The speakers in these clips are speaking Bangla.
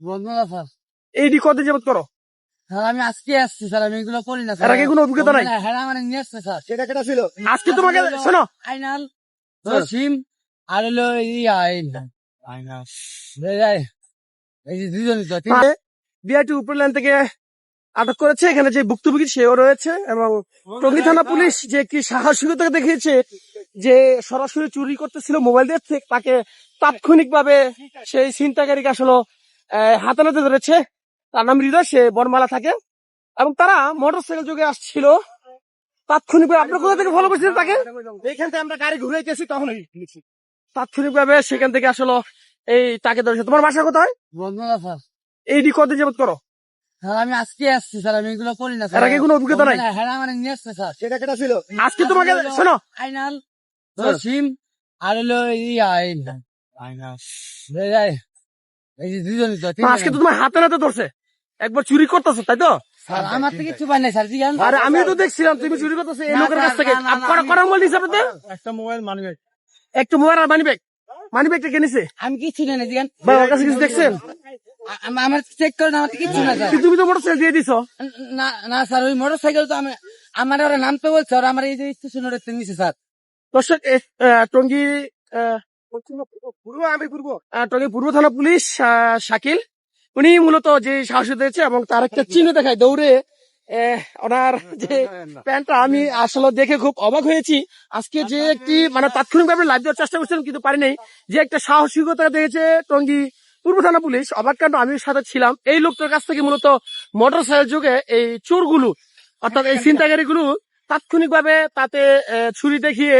বন্ধুরা স্যার। এইটি কতদিন যাবত করো? স্যার আমি আজকে আসছি স্যার আমি এগুলো করি না এর আগে কোনো অভিজ্ঞতা নাই? হ্যাঁ মানে নিয়ে আসছে স্যার। সেটা কেটা ছিল? আজকে তোমাকে শোনো। আইনাল স্যার। আর হলো এই এই- এই যে দুজনই তো বিআইটি উপর লাইন থেকে আটক করেছে এখানে যে ভুক্তভোগী সেও রয়েছে এবং টঙ্গী থানা পুলিশ যে কি সাহসিকতা দেখিয়েছে যে সরাসরি চুরি করতেছিল মোবাইল দিয়ে তাকে তাৎক্ষণিক ভাবে সেই ছিনতাকারীকে আসলে আহ, হাতে ধরেছে। তার নাম হৃদয় সে বনমালা থাকে। এবং তারা মোটর সাইকেল যোগে আসছিল। তাৎক্ষণিক আপনার কোথা থেকে ফলো করছিলেন তাকে? এইখান থেকে আমরা গাড়ি ঘুরাইতেছি তখনই তাৎক্ষণিক ভাবে সেখান থেকে আসলে এই তাকে ধরেছে। তোমার বাসা কোথায়? স্যার। এইটি কত যাবত করো? স্যার আমি আজকে আসছি স্যার আমি এগুলো করি না এর আগে কোনো অভিজ্ঞতা নাই? হ্যাঁ মানে নিয়ে আসছে স্যার। সেটা কেটা ছিল? আজকে তোমাকে শোনো। আইনাল স্যার। আর হলো ইয়া আজকে তো তোমার হাতে নাতে ধরছে। একবার চুরি করতেছো তাই তো? স্যার আমার থেকে কিছু পাই নাই স্যার আরে আমিও তো দেখছিলাম তুমি চুরি করতেছো এই লোকের কাছ থেকে। আমি- মোবাইল একটা মোবাইল মানি একটু মোবাইল আর মানি ব্যাগ মানি ব্যাগটা কিনেছে আমি কিছু নেই না জিগান ভাই কাছে কিছু দেখছেন? আমার চেক করেন আমার কিছু না স্যার। তুমি তো মোটর দিয়ে দিছো। না না স্যার ওই মোটর তো আমি আমার ওরা নামতে বলছে ওরা আমার এই যে স্টেশন ওরা নিছে স্যার। দর্শক টঙ্গী আমি পূর্ব। টঙ্গী পূর্ব থানা পুলিশ আহ, শাকিল। উনি মূলত যে সাহসী দিয়েছে এবং তার একটা চিহ্ন দেখায় দৌড়ে। ওনার যে প্যান্টটা আমি আসলে দেখে খুব অবাক হয়েছি। আজকে যে একটি মানে লাইভ দেওয়ার চেষ্টা করছিলাম কিন্তু যে একটা সাহসিকতা দেখেছে টঙ্গী পূর্ব থানা পুলিশ অবাক কাণ্ড আমি সাথে ছিলাম। এই লোকটার কাছ থেকে মূলত মোটর সাইকেল যুগে এই চোরগুলো অর্থাৎ এই ছিনতাইকারী গুলো তাৎক্ষণিক ভাবে তাতে ছুরি দেখিয়ে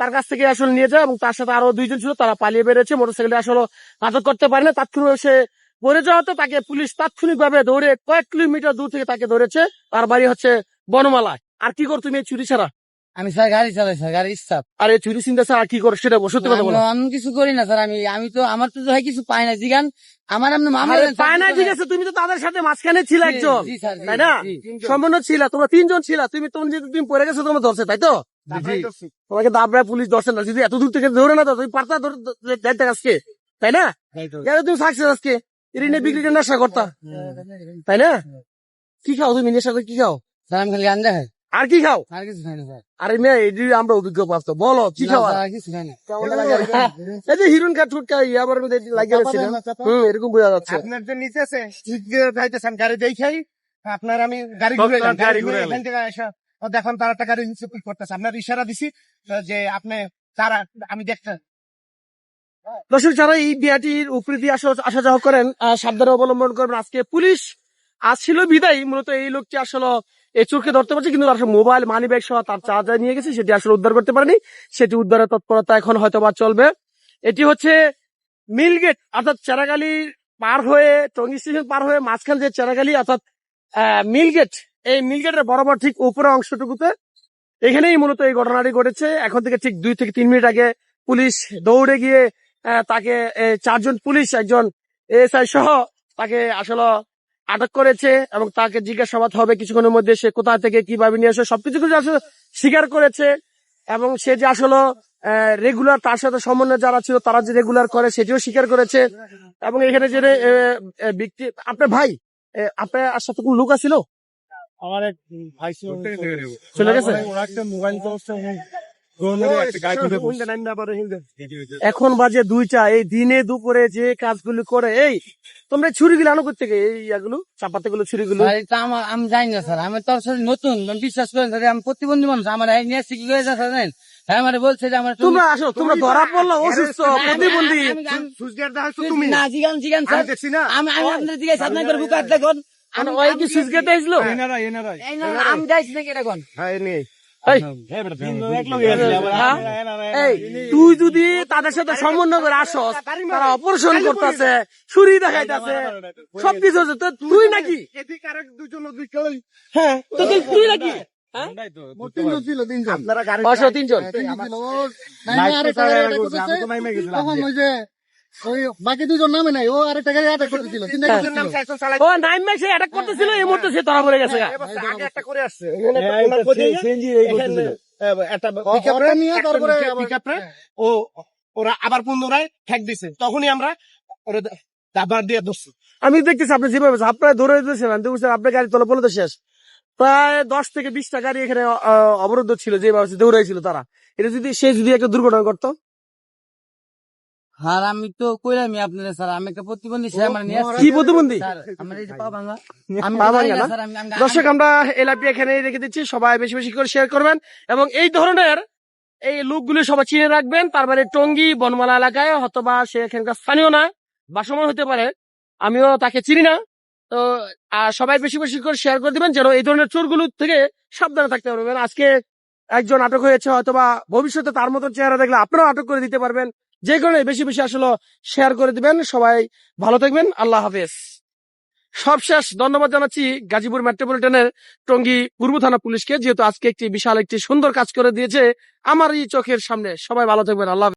তার কাছ থেকে আসলে নিয়ে যায় এবং তার সাথে আরও দুইজন ছিল তারা পালিয়ে বেড়েছে মোটর সাইকেলে আসলে আটক করতে পারে না। তাৎক্ষণিক সে পড়ে যাওয়াতে তাকে পুলিশ তাৎক্ষণিক ভাবে দৌড়ে কয়েক কিলোমিটার দূর থেকে তাকে ধরেছে। তার বাড়ি হচ্ছে বনমালায়। আর কি কর তুমি এই চুরি ছাড়া? আমি স্যার গাড়ি চালাই স্যার গাড়ি স্টাফ আর এই চুরি চিন্তা আর কি করো? সেটা কথা বলো আমি কিছু করি না স্যার আমি আমি তো আমার তো ভাই কিছু পাই না। জিগান আমার আপনি মামলা স্যার, পায় না ঠিক আছে তুমি তো তাদের সাথে মাঝখানে ছিল একজন। স্যার, তাই না? জি। সম্পূর্ণ ছিল তোমরা তিনজন ছিল। তুমি তোমার যেহেতু তুমি পড়ে গেছো তোমার ধরছে তাই তো? তোমাকে দাবড়ায় পুলিশ ধরছে না। যদি এত দূর থেকে ধরে না তুমি পারতা আজকে তাই না? তুমি আজকে। বিক্রি করে নেশা করতা। তাই না? কি খাও তুমি? নেশা করে কি খাও? আমি খালি গাঞ্জা খাই আর কি খাও? আর কিছু খাই না আরে মেয়ে এটি আমরা অভিজ্ঞ প্রাপ্ত বলো কি না, খাও আর কিছু খাই না। এই যে হিরুন কা টুটকা ইয়া আবার মধ্যে লাগিয়ে হুম এরকম বোঝা যাচ্ছে। আপনার নিচে আছে গাড়ি দেখাই। আপনার আমি গাড়ি ঘুরে গাড়ি ঘুরাইলেন। এখান থেকে আসা। দেখুন, তার গাড়ি নিচে করতেছে। আপনার ইশারা দিছি যে আপনি তারা, আমি দেখতে দর্শক, যারা এই বিয়াটির উপরে দিয়ে আসা যাওয়া করেন সাবধানে অবলম্বন করবেন। আজকে পুলিশ আসছিল বিদায়। মূলত এই লোকটি আসলে এই চোরকে ধরতে পারছে, কিন্তু আসলে মোবাইল মানি ব্যাগ সহ তার চার্জার নিয়ে গেছে। সেটি আসলে উদ্ধার করতে পারেনি। সেটি উদ্ধারের তৎপরতা এখন হয়তো বা চলবে। এটি হচ্ছে মিলগেট, অর্থাৎ চেরাগালি পার হয়ে, টঙ্গি স্টেশন পার হয়ে মাঝখান যে চেরাগালি, অর্থাৎ মিলগেট এই মিলগেটের বরাবর ঠিক উপরে অংশটুকুতে এখানেই মূলত এই ঘটনাটি ঘটেছে। এখন থেকে ঠিক দুই থেকে তিন মিনিট আগে পুলিশ দৌড়ে গিয়ে তাকে চারজন পুলিশ, একজন এসআই সহ তাকে আসলে আটক করেছে এবং তাকে জিজ্ঞাসাবাদ হবে কিছুক্ষণের মধ্যে সে কোথা থেকে, কীভাবে নিয়ে আসে, সবকিছু কিছু আসলে স্বীকার করেছে। এবং সে যে আসলে রেগুলার তার সাথে সমন্বয় যারা ছিল, তারা যে রেগুলার করে, সেটিও স্বীকার করেছে। এবং এখানে যে ব্যক্তি, আপনার ভাই আপনার সাথে কোনো লোক আছিল? আমার এক ভাই চলে গেছে? মোবাইল এখন বাজে দুইটা এই দিনে দুপুরে যে কাজগুলো করে এই তোমরা ছুরিগুলো আনো করতে এই ইয়াগুলো চাপাতে গুলো এটা আমার আমি জানি না স্যার। আমি তোর সাথে নতুন বিশ্বাস করেন স্যার। আমি প্রতিবন্ধী মানুষ আমার এই নিয়ে শিখে গেছে স্যার জানেন? হ্যাঁ আমার বলছে যে আমার তোমরা আসো তোমরা ধরা পড়ল অসুস্থ প্রতিবন্ধী। তুমি? না জিগান জিগান স্যার। আমি দেখুন। মানে ওই কি আমি নাকি হ্যাঁ হ্যাঁ? তুই যদি তাদের সাথে সমন্বয় করে আসো তারা অপারেশন করতেছে ছুরি দেখাইতেছে সবকিছু হচ্ছে তো তুই নাকি? হ্যাঁ তো তুই- নাকি? তিনজন ছিল তিনজন। আপনারা তিনজন। ওই বাকি দুজন নামে নাই ও আরেকটা গাড়ি আটক করেছিল তিনটা। দুজন নাম সাইকেল চালাই ও নাইম ম্যাক্সে অ্যাটাক করতেছিল এই মুহূর্তে সে ধরা পড়ে গেছে। আগে একটা করে আসছে। ওনার কোথায় এখানে, আহ, একটা পিকআপটা নিয়ে তারপরে পিকআপটা ও ওরা আবার পুনরায় ঠেক দিছে। তখনই আমরা ওরা দিয়ে ধরছি। আমি দেখতেছি আপনি যেভাবে আপনার ধরে দিয়েছিলেন দেখছেন আপনার গাড়ি তলে বলে তো শেষ। প্রায় দশ থেকে বিশটা গাড়ি এখানে অবরুদ্ধ ছিল যেভাবে দৌড়াইছিল তারা। এটা যদি সে যদি একটা দুর্ঘটনা করতো আর আমি তো কইলামই আপনারা স্যার। আমি একটা প্রতিবন্ধী সে আমার নিয়ে কি প্রতিবন্ধী? স্যার, আমার এই যে পা ভাঙা আমি পা ভাঙা না, না? স্যার, আমি- আমি- দর্শক আমরা এলাপি এখানে রেখে দিচ্ছি। সবাই বেশি বেশি করে শেয়ার করবেন। এবং এই ধরনের এই লোকগুলি সবাই চিনে রাখবেন। তার মানে টঙ্গি বনমালা এলাকায় অথবা সে এখানকার স্থানীয় না বাসমান হতে পারে। আমিও তাকে চিনি না। তো আর সবাই বেশি বেশি করে শেয়ার করে দিবেন যেন এই ধরনের চোরগুলো থেকে সাবধানে থাকতে পারবেন। আজকে একজন আটক হয়েছে অথবা ভবিষ্যতে তার মতো চেহারা দেখলে আপনারাও আটক করে দিতে পারবেন। যে কারণে বেশি বেশি আসলে শেয়ার করে দিবেন। সবাই ভালো থাকবেন। আল্লাহ হাফেজ। সবশেষ ধন্যবাদ জানাচ্ছি গাজীপুর মেট্রোপলিটনের টঙ্গি পূর্ব থানা পুলিশকে, যেহেতু আজকে একটি বিশাল একটি সুন্দর কাজ করে দিয়েছে আমার এই চোখের সামনে। সবাই ভালো থাকবেন। আল্লাহ।